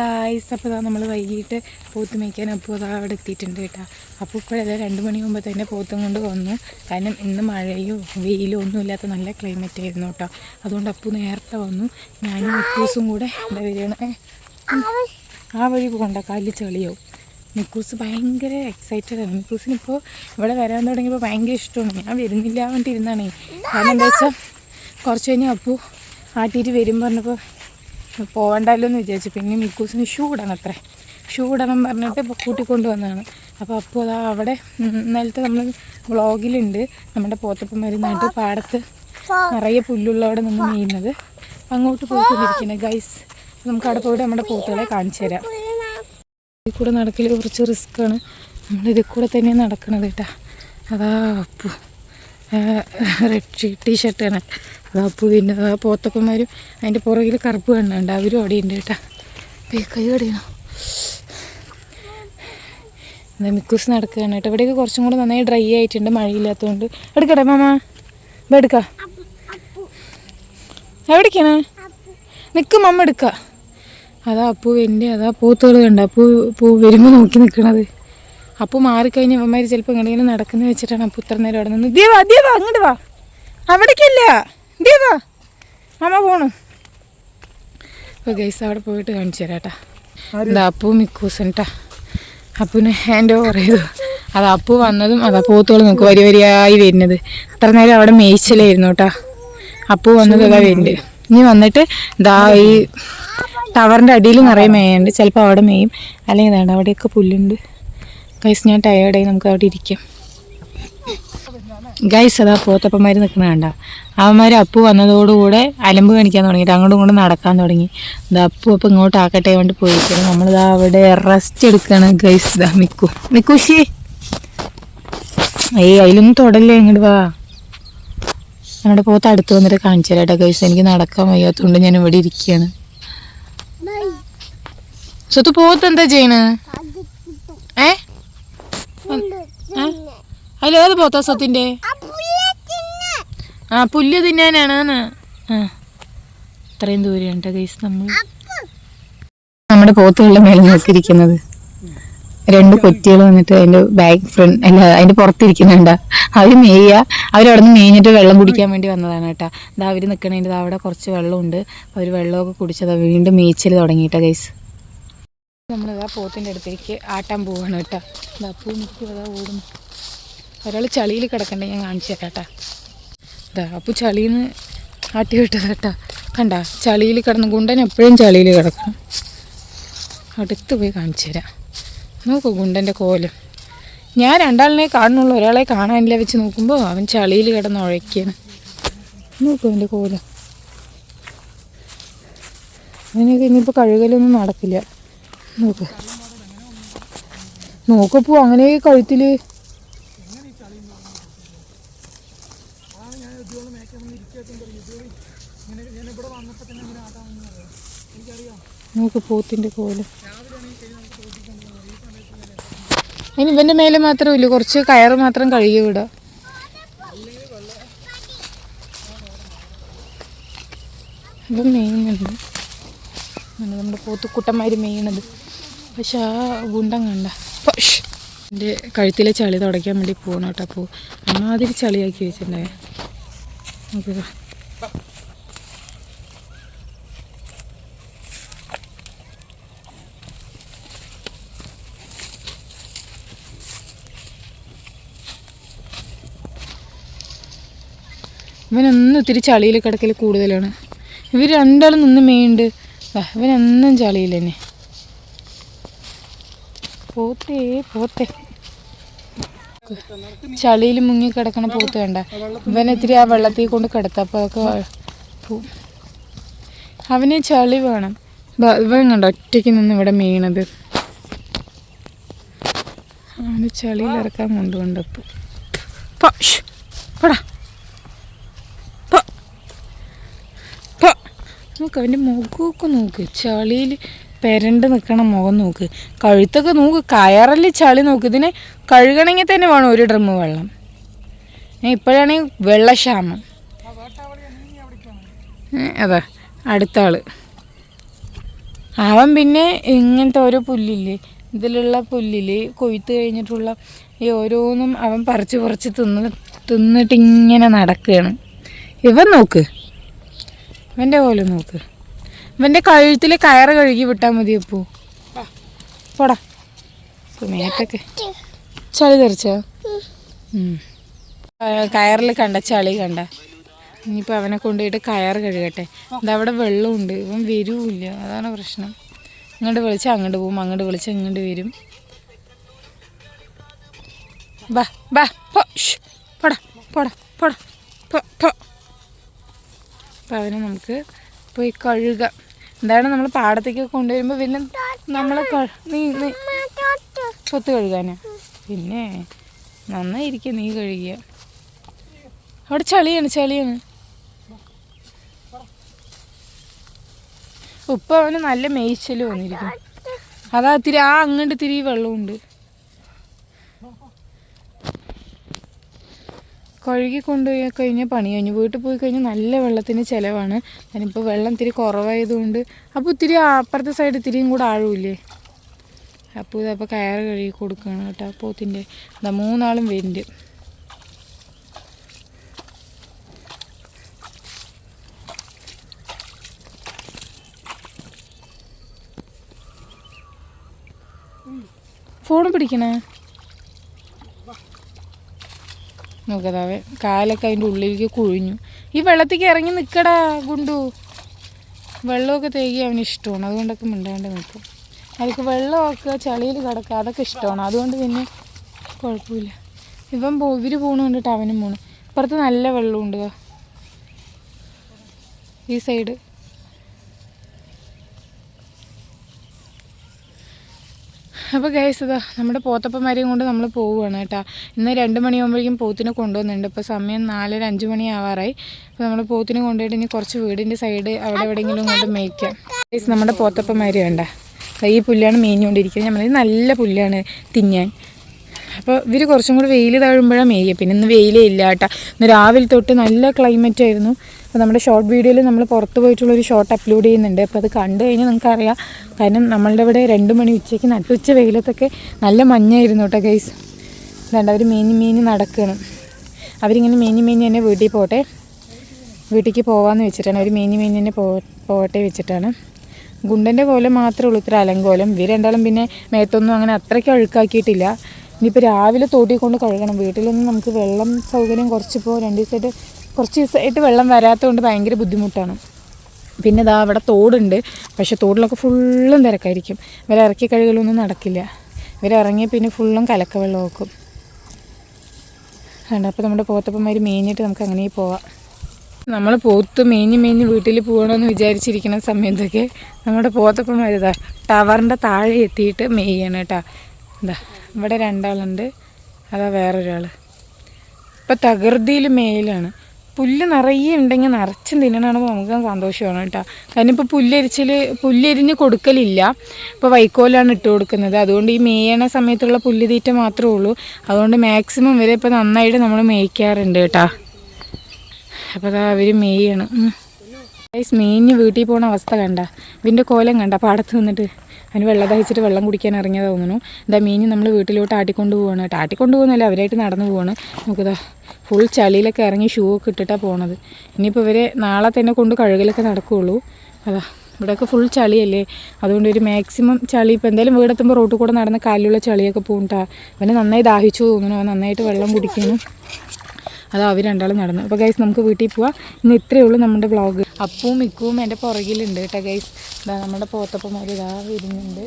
Guys അപ്പോൾ ഇതാ നമ്മൾ വൈകിട്ട് പോത്ത് മേയ്ക്കാൻ അപ്പോൾ അതാ അവിടെ എത്തിയിട്ടുണ്ട് കേട്ടോ. അപ്പോൾ ഇപ്പോഴല്ല രണ്ട് മണി മുമ്പ് തന്നെ പോത്തും കൊണ്ട് വന്നു. കാരണം ഇന്ന് മഴയോ വെയിലോ ഒന്നും ഇല്ലാത്ത നല്ല ക്ലൈമറ്റ് ആയിരുന്നു കേട്ടോ. അതുകൊണ്ട് അപ്പു നേരത്തെ വന്നു. ഞാനും മിക്കൂസും കൂടെ എന്താ വരികയാണ്. ആ വഴി പോകണ്ട കാലിൽ ചെളിയാവും മിക്കൂസ് ഭയങ്കര എക്സൈറ്റഡ് ആണ്. മിക്കൂസിന് ഇപ്പോൾ ഇവിടെ വരാൻ തുടങ്ങിയപ്പോൾ ഭയങ്കര ഇഷ്ടമാണ്. ഞാൻ വരുന്നില്ല വേണ്ടിയിരുന്നാണേ കാരണം എന്താ വെച്ചാൽ കുറച്ച് കഴിഞ്ഞാൽ അപ്പു ആട്ടിയിട്ട് വരും പറഞ്ഞപ്പോൾ പോകണ്ടല്ലോ എന്ന് വിചാരിച്ചു. പിന്നെ മിക്കൂസിന് ഷൂ ഇടണം അത്രേ. ഷൂ ഇടണം പറഞ്ഞിട്ട് കൂട്ടിക്കൊണ്ട് വന്നതാണ് അപ്പോൾ അപ്പോൾ അതാ അവിടെ ഇന്നലത്തെ നമ്മൾ വ്ളോഗിലുണ്ട്. നമ്മുടെ പോത്തപ്പന്മാരുന്നായിട്ട് പാടത്ത് നിറയെ പുല്ലുള്ളവിടെ നിന്ന് മെയ്യുന്നത് അങ്ങോട്ട് പോയിക്കൊണ്ടിരിക്കുന്നത് ഗൈസ് നമുക്ക് അവിടെ പോയിട്ട് നമ്മുടെ പോത്തുകളെ കാണിച്ചു തരാം. ഇതിൽ കൂടെ നടക്കൽ കുറച്ച് റിസ്ക്കാണ് നമ്മളിതിൽ കൂടെ തന്നെയാണ് നടക്കണത് കേട്ടാ. അതാ അപ്പു. റെഡ് ഷീ ടീ പിന്നെ അതാ പോത്തപ്പന്മാരും അതിന്റെ പുറകിൽ കറുപ്പ് കണ്ണുണ്ട്. അവരും അവിടെ ഉണ്ട് കേട്ടാ. കൈ കടിയണോ എന്താ മിക്കൂസ് നടക്കുകയാണ് കേട്ടോ. ഇവിടെയൊക്കെ കുറച്ചും കൂടെ നന്നായി ഡ്രൈ ആയിട്ടുണ്ട് മഴയില്ലാത്തതുകൊണ്ട്. എടുക്കട്ടെ മാമ. എടുക്കാം. എവിടേക്കാണ്? നിൽക്കും മമ്മ എടുക്ക. അതാ അപ്പൂ എന്റെ അതാ പൂത്തുകൾ കണ്ട. അപ്പൂ പൂ വരുമ്പോൾ നോക്കി നിൽക്കണത് അപ്പു മാറിക്കഴിഞ്ഞ് ഇവന്മാർ ചിലപ്പോൾ എങ്ങനെയെങ്കിലും നടക്കുന്ന വെച്ചിട്ടാണ് അപ്പു ഇത്ര നേരം അവിടെ നിന്ന്. ദേവാ ദേവാ അങ്ങോട്ട് വാ അവിടേക്കില്ല. ദേവാ അമ്മ പോണു. അപ്പോൾ ഗൈസ് അവിടെ പോയിട്ട് കാണിച്ചു തരാം കേട്ടാ. അപ്പു മിക്കൂസൻ ട്ടാ. അപ്പുവിന് ഹാൻഡ് ഓവർ ചെയ്തു. അത് അപ്പു വന്നതും അതാ പോത്തുകൾ നിങ്ങൾക്ക് വരി വരിയായി വരുന്നത്. അത്ര നേരം അവിടെ മേയിച്ചലായിരുന്നു കേട്ടാ. അപ്പു വന്നത് അതാ വരുന്നുണ്ട് ഇനി വന്നിട്ട് ദാ ഈ ടവറിന്റെ അടിയിൽ നിറയെ മേയുണ്ട് ചിലപ്പോൾ അവിടെ മേയും. അല്ലെങ്കിൽ അവിടെയൊക്കെ പുല്ലുണ്ട്. ഗൈസ് ഞാൻ ടയേർഡായി നമുക്ക് അവിടെ ഇരിക്കാം. ഗൈസ് അതാ പോത്തപ്പന്മാർ നിൽക്കണ കണ്ട. അവന്മാർ അപ്പു വന്നതോടുകൂടെ അലമ്പ് കാണിക്കാൻ തുടങ്ങിയിട്ട് അങ്ങോട്ടും ഇങ്ങോട്ട് നടക്കാൻ തുടങ്ങി. ഇത് അപ്പു അപ്പം ഇങ്ങോട്ട് ആക്കട്ടെ വേണ്ടി പോയിരിക്കണം നമ്മളിതാ അവിടെ റെസ്റ്റ് എടുക്കുകയാണ് ഗൈസ് ഇതാ മിക്കു. മിക്കുഷി ഏയ് അതിലൊന്നും തൊടല്ലേ? ഇങ്ങോട്ട് വാ. നമ്മുടെ പോത്ത് അടുത്ത് വന്നിട്ട് കാണിച്ചു തരാം കേട്ടോ ഗൈസ് എനിക്ക് നടക്കാൻ വയ്യാത്തതുകൊണ്ട് ഞാൻ ഇവിടെ ഇരിക്കുകയാണ് സ്വത്ത് പോത്ത് എന്താ ചെയ്യണ്? അതിലേത് പോത്താ സ്വത്തിന്റെ ആ പുല്ല് തിന്നാനാണ്. ആ. ഇത്രയും ദൂരെയുണ്ട് ഗൈസ് നമ്മൾ നമ്മുടെ പോത്തുകളുടെ മേലെ നോക്കിയിരിക്കുന്നത്. രണ്ട് കൊറ്റികൾ വന്നിട്ട് അതിന്റെ ബാക്ക് ഫ്രണ്ട് അല്ല അതിന്റെ പുറത്തിരിക്കുന്നുണ്ട്. അവർ മേയ അവരവിടെ നിന്ന് മേഞ്ഞിട്ട് വെള്ളം കുടിക്കാൻ വേണ്ടി വന്നതാണ് കേട്ടോ. ഇതാ അവർ നിൽക്കണേന്റെ അവിടെ കുറച്ച് വെള്ളമുണ്ട്. അവർ വെള്ളമൊക്കെ കുടിച്ചതാ വീണ്ടും മേച്ചിൽ തുടങ്ങിയിട്ടാ ഗൈസ് നമ്മളിതാ പോത്തിന്റെ അടുത്തേക്ക് ആട്ടാൻ പോവാണ് കേട്ടോ. അതാ പൂ നിൽക്കും അതാ ഓടുന്നു. ഒരാൾ ചളിയിൽ കിടക്കണ്ടേ ഞാൻ കാണിച്ചു തരാം കേട്ടാ ഇതാ അപ്പോൾ ചളിയിൽ നിന്ന് ആട്ടി വിട്ടത് കേട്ടാ കണ്ട ചളിയിൽ കിടന്ന് ഗുണ്ടൻ എപ്പോഴും ചളിയിൽ കിടക്കണം അടുത്ത് പോയി കാണിച്ചു തരാം. നോക്കൂ ഗുണ്ടന്റെ കോലം. ഞാൻ രണ്ടാളിനെ കാണുന്നുള്ളൂ ഒരാളെ കാണാനില്ല വെച്ച് നോക്കുമ്പോൾ അവൻ ചളിയിൽ കിടന്ന് ഉഴയ്ക്കാണ്. നോക്കൂ അവന്റെ കോലം. അങ്ങനെയൊക്കെ ഇനിയിപ്പോൾ കഴുകലൊന്നും നടക്കില്ല. നോക്ക്. നോക്കപ്പോ അങ്ങനെ കഴുത്തിൽ നോക്ക് പോത്തിന്റെ കോൽ അതിന് ഇവന്റെ മേലെ മാത്രമില്ല കുറച്ച് കയറ് മാത്രം കഴുകി വിടാം. ഇവൻ മെയ്യുന്നുണ്ട് നമ്മുടെ പോത്തുക്കുട്ടന്മാർ മെയ്യണത് പക്ഷെ ആ ഗുണ്ടം കണ്ട. പഷ്. എന്റെ കഴുത്തിലെ ചളി തുടയ്ക്കാൻ വേണ്ടി പോകണം അമ്മാതിരി ചളിയാക്കി വെച്ചിട്ടുണ്ടായേ. നോക്കുക ഇവനൊന്നും ഇത്തിരി ചളിയിൽ കിടക്കൽ കൂടുതലാണ്. ഇവർ രണ്ടാളും നിന്ന് മെയ്യുണ്ട് ഇവനൊന്നും ചളിയിൽ തന്നെ. പോത്തേ പോത്തേ. ചളിയിൽ മുങ്ങി കിടക്കണ പോത്ത് വേണ്ട ഇവൻ ഇത്തിരി ആ വെള്ളത്തിൽ കൊണ്ട് കിടത്ത. അപ്പോൾ അതൊക്കെ. അവന് ചളി വേണം. ഇവൻ കണ്ട ഒറ്റയ്ക്ക് നിന്ന് ഇവിടെ മെയ്യണത് അവന് ചളിയിൽ ഇറക്കാൻ കൊണ്ടുകൊണ്ടപ്പോൾ പടാ പ. പ. നോക്ക് അവന്റെ മുഖമൊക്കെ നോക്ക്. ചളിയിൽ പെരണ്ട് നിൽക്കണ മുഖം നോക്ക്. കഴുത്തൊക്കെ നോക്ക്. കയറൽ ചളി നോക്ക്. ഇതിനെ കഴുകണമെങ്കിൽ തന്നെ വേണം ഒരു ഡ്രമ്മ് വെള്ളം. ഇപ്പോഴാണെങ്കിൽ വെള്ളക്ഷാമം. അതാ അടുത്ത ആൾ അവൻ പിന്നെ ഇങ്ങനത്തെ ഓരോ പുല്ലില്ലേ? ഇതിലുള്ള പുല്ലിൽ കൊയ്ത്ത് കഴിഞ്ഞിട്ടുള്ള ഈ ഓരോന്നും അവൻ പറിച്ച് പറിച്ച് തിന്ന് തിന്നിട്ട് ഇങ്ങനെ നടക്കുകയാണ് ഇവൻ നോക്ക്. ഇവന്റെ പോലെ നോക്ക്. ഇവന്റെ കഴുത്തിൽ കയറ് കഴുകി വിട്ടാൽ മതി അപ്പോ. പോടാ. മേത്തൊക്കെ ചളി തെറിച്ചോ? കയറിൽ കണ്ട ചളി കണ്ട. ഇനിയിപ്പോൾ അവനെ കൊണ്ടുപോയിട്ട് കയറ് കഴുകട്ടെ. ഇതവിടെ വെള്ളമുണ്ട്. ഇവൻ വരൂല്ല. അതാണ് പ്രശ്നം. ഇങ്ങോട്ട് വിളിച്ചാൽ അങ്ങോട്ട് പോകും അങ്ങോട്ട് വിളിച്ചാൽ ഇങ്ങോട്ട് വരും. ബാ ബാ പോടാ പോടാ പോടാ. അപ്പോൾ അവനെ നമുക്ക് പോയി കഴുകാം. എന്താണ് നമ്മൾ പാടത്തേക്ക് കൊണ്ടുവരുമ്പോൾ പിന്നെ നമ്മൾ നീ നീ പൊത്ത് കഴുകാനാ? പിന്നെ നന്നായിരിക്കും നീ കഴുകിയ. അവിടെ ചളിയാണ് ചളിയാണ്. ഉപ്പ അവന് നല്ല മേയ്ച്ചൽ വന്നിരിക്കും അതാ തിരി ആ അങ്ങോട്ട് തിരി വെള്ളമുണ്ട്. കഴുകി കൊണ്ടുപോയി കഴിഞ്ഞാൽ പണി കഴിഞ്ഞു. വീട്ടിൽ പോയി കഴിഞ്ഞാൽ നല്ല വെള്ളത്തിന് ചിലവാണ്. ഞാനിപ്പോൾ വെള്ളം ഇത്തിരി കുറവായതുകൊണ്ട് അപ്പോൾ ഇത്തിരി അപ്പുറത്തെ സൈഡ് ഇത്തിരിയും കൂടെ ആഴുമില്ലേ? അപ്പോൾ ഇതപ്പോൾ കയറ് കഴുകി കൊടുക്കുകയാണ് കേട്ടോ. പോത്തിന്റെ എന്താ മൂന്നാളും വരുന്നുണ്ട്. ഫോണ് പിടിക്കണേ? നോക്കതാവേ കാലൊക്കെ അതിന്റെ ഉള്ളിലേക്ക് കുഴിഞ്ഞു. ഈ വെള്ളത്തേക്ക് ഇറങ്ങി നിൽക്കടാ ഗുണ്ടു. വെള്ളമൊക്കെ തേകി അവന് ഇഷ്ടമാണ്. അതുകൊണ്ടൊക്കെ മിണ്ടാണ്ട് നിൽക്കും അതിലേക്ക് വെള്ളമൊക്കെ ചളിയിൽ കിടക്കുക അതൊക്കെ ഇഷ്ടമാണ്. അതുകൊണ്ട് പിന്നെ കുഴപ്പമില്ല. ഇവൻ പോ ഇവർ പോണ കണ്ടിട്ട് അവനും പോണു. ഇപ്പുറത്ത് നല്ല വെള്ളമുണ്ട്. ഈ സൈഡ് അപ്പോൾ ഗൈസ് ഇതാ നമ്മുടെ പോത്തപ്പന്മാരെയും കൊണ്ട് നമ്മൾ പോവുകയാണ് കേട്ടോ. ഇന്ന് രണ്ട് മണിയാകുമ്പോഴേക്കും പോത്തിനെ കൊണ്ടുവന്നിട്ടുണ്ട്. ഇപ്പോൾ സമയം നാലര അഞ്ച് മണി ആവാറായി അപ്പോൾ നമ്മൾ പോത്തിനെ കൊണ്ടുപോയിട്ട് ഇനി കുറച്ച് വീടിന്റെ സൈഡ് അവിടെ എവിടെയെങ്കിലും കൊണ്ട് മേയ്ക്കാം. ഗൈസ് നമ്മുടെ പോത്തപ്പന്മാർ വേണ്ട ഈ പുല്ലാണ് മേഞ്ഞുകൊണ്ടിരിക്കുന്നത്. നമ്മൾ നല്ല പുല്ലാണ് തിന്നാൻ. അപ്പോൾ ഇവർ കുറച്ചും കൂടി വെയിൽ താഴുമ്പോഴാണ് മേയുക. പിന്നെ ഇന്ന് വെയിലേ ഇല്ല കേട്ടോ. ഇന്ന് രാവിലെ തൊട്ട് നല്ല ക്ലൈമറ്റ് ആയിരുന്നു. അപ്പോൾ നമ്മുടെ ഷോർട്ട് വീഡിയോയിൽ നമ്മൾ പുറത്ത് പോയിട്ടുള്ളൊരു ഷോർട്ട് അപ്ലോഡ് ചെയ്യുന്നുണ്ട്. അപ്പോൾ അത് കണ്ടു കഴിഞ്ഞാൽ നിങ്ങൾക്കറിയാം കാരണം നമ്മളുടെ ഇവിടെ രണ്ട് മണി ഉച്ചയ്ക്ക് നട്ടുച്ച വെയിലത്തൊക്കെ നല്ല മഞ്ഞായിരുന്നു കേട്ടോ ഗൈസ് എന്താണ്ട് അവർ മേഞ്ഞ് മേഞ്ഞ് നടക്കണം. അവരിങ്ങനെ മേഞ്ഞ് മേഞ്ഞ് തന്നെ വീട്ടിൽ പോട്ടെ. വീട്ടിലേക്ക് പോകാമെന്ന് വെച്ചിട്ടാണ്. അവർ മേഞ്ഞ് മേഞ്ഞ് തന്നെ പോ പോകട്ടെ വെച്ചിട്ടാണ്. ഗുണ്ടന്റെ കോലം മാത്രമേ ഉള്ളൂ. ഇത്ര അലങ്കോലം. ഇവർ രണ്ടാളും പിന്നെ മേത്തൊന്നും അങ്ങനെ അത്രയ്ക്ക് അഴുക്കാക്കിയിട്ടില്ല. ഇനിയിപ്പോൾ രാവിലെ തോട്ടിൽ കൊണ്ട് കഴുകണം. വീട്ടിലൊന്നും നമുക്ക് വെള്ളം സൗകര്യം കുറച്ചിപ്പോൾ രണ്ട് ദിവസമായിട്ട് കുറച്ച് ദിവസമായിട്ട് വെള്ളം വരാത്തതുകൊണ്ട് ഭയങ്കര ബുദ്ധിമുട്ടാണ്. പിന്നെ ഇതാ അവിടെ തോടുണ്ട്. പക്ഷേ തോടിലൊക്കെ ഫുള്ളും തിരക്കായിരിക്കും. ഇവരെ ഇറക്കി കഴുകലൊന്നും നടക്കില്ല. ഇവരിറങ്ങി പിന്നെ ഫുള്ളും കലക്ക വെള്ളം വെക്കും അതുകൊണ്ട് അപ്പോൾ നമ്മുടെ പോത്തപ്പന്മാർ മേഞ്ഞിട്ട് നമുക്ക് അങ്ങനെ പോവാം. നമ്മൾ പോത്ത് മേഞ്ഞ് മേഞ്ഞ് വീട്ടിൽ പോകണമെന്ന് വിചാരിച്ചിരിക്കുന്ന സമയത്തൊക്കെ നമ്മുടെ പോത്തപ്പന്മാർ ഇതാ ടവറിന്റെ താഴെ എത്തിയിട്ട് മേയ്യാണ് കേട്ടോ. എന്താ ഇവിടെ രണ്ടാളുണ്ട്. അതാ വേറൊരാൾ ഇപ്പം തകൃതിയിൽ മേയിലാണ് പുല്ല് നിറയെ ഉണ്ടെങ്കിൽ നിറച്ചും തിന്നണമെന്ന് നമുക്ക് സന്തോഷമാണ് കേട്ടോ. കാരണം ഇപ്പോൾ പുല്ലരിച്ചിൽ പുല്ലെരിഞ്ഞ് കൊടുക്കലില്ല. ഇപ്പോൾ വൈക്കോലാണ് ഇട്ട് കൊടുക്കുന്നത്. അതുകൊണ്ട് ഈ മേയണ സമയത്തുള്ള പുല്ല് തീറ്റ മാത്രമേ ഉള്ളൂ. അതുകൊണ്ട് മാക്സിമം വരെ ഇപ്പോൾ നന്നായിട്ട് നമ്മൾ മേയ്ക്കാറുണ്ട് കേട്ടോ. അപ്പോൾ അതാ അവർ മേയാണ്. ഗൈസ് മേഞ്ഞ് വീട്ടിൽ പോണ അവസ്ഥ കണ്ട. ഇതിന്റെ കോലം കണ്ട. പാടത്ത് നിന്നിട്ട് അതിന് വെള്ളം ദഹിച്ചിട്ട് വെള്ളം കുടിക്കാൻ ഇറങ്ങിയത് തോന്നുന്നു. എന്താ മീന് നമ്മൾ വീട്ടിലോട്ട് ആട്ടിക്കൊണ്ട് പോവാണ്. ആട്ടിക്കൊണ്ട് പോകുന്നില്ല അവരായിട്ട് നടന്നു പോവാണ്. നോക്കുതാ ഫുൾ ചളിയിലൊക്കെ ഇറങ്ങി ഷൂ ഒക്കെ ഇട്ടിട്ടാണ് പോണത്. ഇനിയിപ്പോൾ ഇവരെ നാളെ തന്നെ കൊണ്ട് കഴുകലൊക്കെ നടക്കുകയുള്ളൂ അതാ ഇവിടെയൊക്കെ ഫുൾ ചളിയല്ലേ. അതുകൊണ്ട് ഒരു മാക്സിമം ചളി ഇപ്പോൾ എന്തായാലും വീടെത്തുമ്പോൾ റോട്ടിൽ കൂടെ നടന്ന കാലിലുള്ള ചളിയൊക്കെ പോകണ്ടാ അവന് നന്നായി ദാഹിച്ചു തോന്നുന്നു. നന്നായിട്ട് വെള്ളം കുടിക്കുന്നു അത് അവർ രണ്ടാളും നടന്നു. അപ്പോൾ ഗൈസ് നമുക്ക് വീട്ടിൽ പോവാം. ഇന്ന് ഇത്രയേ ഉള്ളൂ നമ്മുടെ വ്ളോഗ് അപ്പവും മിക്കവും എന്റെ പുറകിലുണ്ട് കേട്ടോ ഗൈസ് ഇതാ നമ്മുടെ പോത്തപ്പന്മാർ ഇതാ വരുന്നുണ്ട്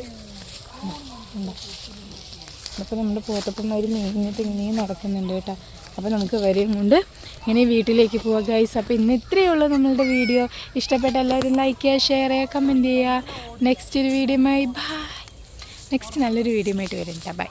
അപ്പോൾ നമ്മുടെ പോത്തപ്പന്മാർ മേഞ്ഞിട്ട് ഇങ്ങനെയും നടക്കുന്നുണ്ട് കേട്ടോ. അപ്പോൾ നമുക്ക് വരെയും കൊണ്ട് ഇങ്ങനെ വീട്ടിലേക്ക് പോവാം ഗൈസ് അപ്പോൾ ഇന്ന് ഇത്രയേ ഉള്ളൂ നമ്മളുടെ വീഡിയോ. ഇഷ്ടപ്പെട്ട എല്ലാവരും ലൈക്ക് ചെയ്യുക ഷെയർ ചെയ്യുക കമന്റ് ചെയ്യുക. നെക്സ്റ്റ് ഒരു വീഡിയോ ബൈ നെക്സ്റ്റ് നല്ലൊരു വീഡിയോ ആയിട്ട് വരും ബൈ